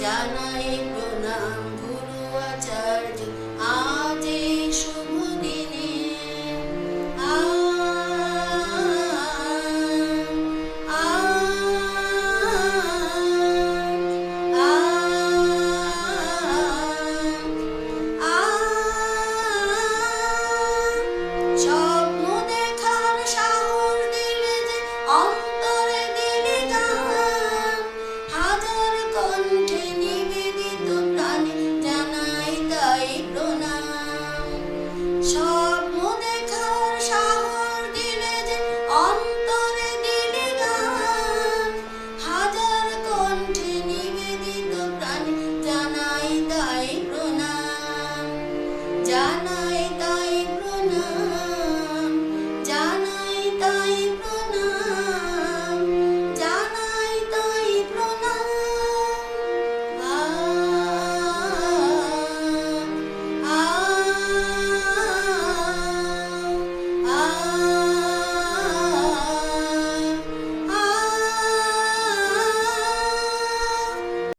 জানাই প্রণাম গুরু আচার্য। আজ শুভ no.